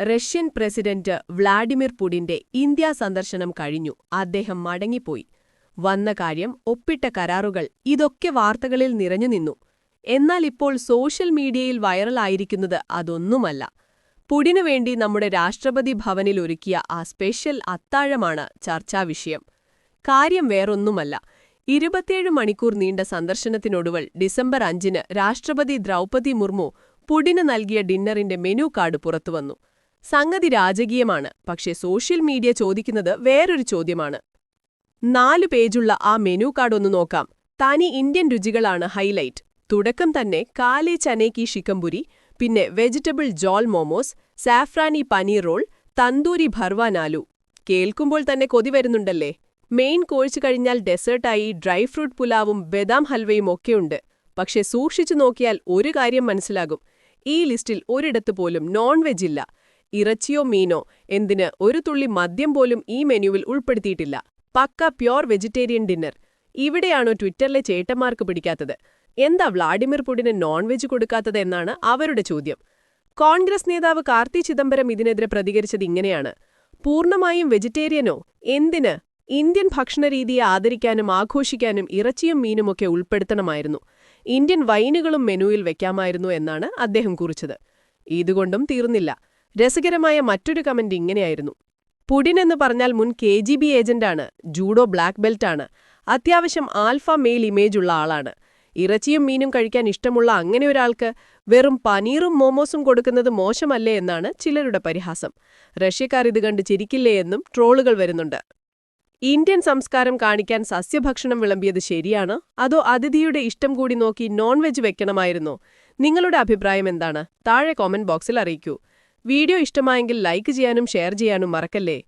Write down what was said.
Russian president Vladimir പുടിന്റെ India സന്ദർശനം കഴിഞ്ഞു. അദ്ദേഹം മടങ്ങിപ്പോയി. വന്ന കാര്യം ഒപ്പിട്ട കരാറുകൾ ഇതൊക്കെ വാർത്തകളിൽ നിറഞ്ഞു നിന്നു. എന്നാൽ ഇപ്പോൾ സോഷ്യൽ മീഡിയയിൽ വൈറലായിരിക്കുന്നത് അതൊന്നുമല്ല. പുടിനു വേണ്ടി നമ്മുടെ രാഷ്ട്രപതി ഭവനിൽ ഒരുക്കിയ ആ സ്പെഷ്യൽ അത്താഴമാണ് ചർച്ചാവിഷയം കാര്യം വേറൊന്നുമല്ല. ഇരുപത്തിയേഴ് മണിക്കൂർ നീണ്ട സന്ദർശനത്തിനൊടുവിൽ ഡിസംബർ അഞ്ചിന് രാഷ്ട്രപതി ദ്രൗപതി മുർമു പുടിന് നൽകിയ ഡിന്നറിന്റെ മെനു കാർഡ് പുറത്തുവന്നു. സംഗതി രാജകീയമാണ്. പക്ഷേ സോഷ്യൽ മീഡിയ ചോദിക്കുന്നത് വേറൊരു ചോദ്യമാണ്. നാലു പേജുള്ള ആ മെനു കാർഡ് ഒന്ന് നോക്കാം. തനി ഇന്ത്യൻ രുചികളാണ് ഹൈലൈറ്റ്. തുടക്കം തന്നെ കാലേ ചനേക്കി ഷിക്കംപുരി പിന്നെ വെജിറ്റബിൾ ജോൾ മോമോസ് സാഫ്രാനി പനീർ റോൾ തന്തൂരി ഭർവാനാലു കേൾക്കുമ്പോൾ തന്നെ കൊതി വരുന്നുണ്ടല്ലേ? മെയിൻ കോഴ്സ് കഴിഞ്ഞാൽ ഡെസേർട്ടായി ഡ്രൈ ഫ്രൂട്ട് പുലാവും ബദാം ഹൽവയും ഒക്കെയുണ്ട് പക്ഷെ സൂക്ഷിച്ചു നോക്കിയാൽ ഒരു കാര്യം മനസ്സിലാകും. ഈ ലിസ്റ്റിൽ ഒരിടത്ത് പോലും നോൺ വെജ് ഇല്ല. ഇറച്ചിയോ മീനോ എന്തിന് ഒരു തുള്ളി മദ്യം പോലും ഈ മെനുവിൽ ഉൾപ്പെടുത്തിയിട്ടില്ല. Pakka pure vegetarian dinner. ഇവിടെയാണോ ട്വിറ്ററിലെ ചേട്ടന്മാർക്ക് പിടിക്കാത്തത്? എന്താ വ്ളാഡിമിർ പുടിന് നോൺ വെജ് കൊടുക്കാത്തത് എന്നാണ് അവരുടെ ചോദ്യം. കോൺഗ്രസ് നേതാവ് കാർത്തി ചിദംബരം ഇതിനെതിരെ പ്രതികരിച്ചത് ഇങ്ങനെയാണ്. പൂർണമായും വെജിറ്റേറിയനോ? എന്തിന്? ഇന്ത്യൻ ഭക്ഷണരീതിയെ ആദരിക്കാനും ആഘോഷിക്കാനും ഇറച്ചിയും മീനുമൊക്കെ ഉൾപ്പെടുത്തണമായിരുന്നു. ഇന്ത്യൻ വൈനുകളും മെനുവിൽ വെക്കാമായിരുന്നു എന്നാണ് അദ്ദേഹം കുറിച്ചത്. ഇതുകൊണ്ടും തീർന്നില്ല. രസകരമായ മറ്റൊരു കമന്റ് ഇങ്ങനെയായിരുന്നു. പുടിൻ എന്ന് പറഞ്ഞാൽ മുൻ കെ ജി ബി ഏജന്റാണ് ജൂഡോ ബ്ലാക്ക് ബെൽറ്റാണ് അത്യാവശ്യം ആൽഫ മെയിൽ ഉള്ള ആളാണ്. ഇറച്ചിയും മീനും കഴിക്കാൻ ഇഷ്ടമുള്ള അങ്ങനെ ഒരാൾക്ക് വെറും പനീറും മോമോസും കൊടുക്കുന്നത് മോശമല്ലേ എന്നാണ് ചിലരുടെ പരിഹാസം. റഷ്യക്കാർ ഇത് കണ്ട് ചിരിക്കില്ലേ എന്നും ട്രോളുകൾ വരുന്നുണ്ട്. ഇന്ത്യൻ സംസ്കാരം കാണിക്കാൻ സസ്യഭക്ഷണം വിളമ്പിയത് ശരിയാണ് അതോ അതിഥിയുടെ ഇഷ്ടം കൂടി നോക്കി നോൺ വെജ് വെക്കണമായിരുന്നോ? നിങ്ങളുടെ അഭിപ്രായം എന്താണ്? താഴെ കോമന്റ് ബോക്സിൽ അറിയിക്കൂ. വീഡിയോ ഇഷ്ടമായെങ്കിൽ ലൈക്ക് ചെയ്യാനും ഷെയർ ചെയ്യാനും മറക്കല്ലേ?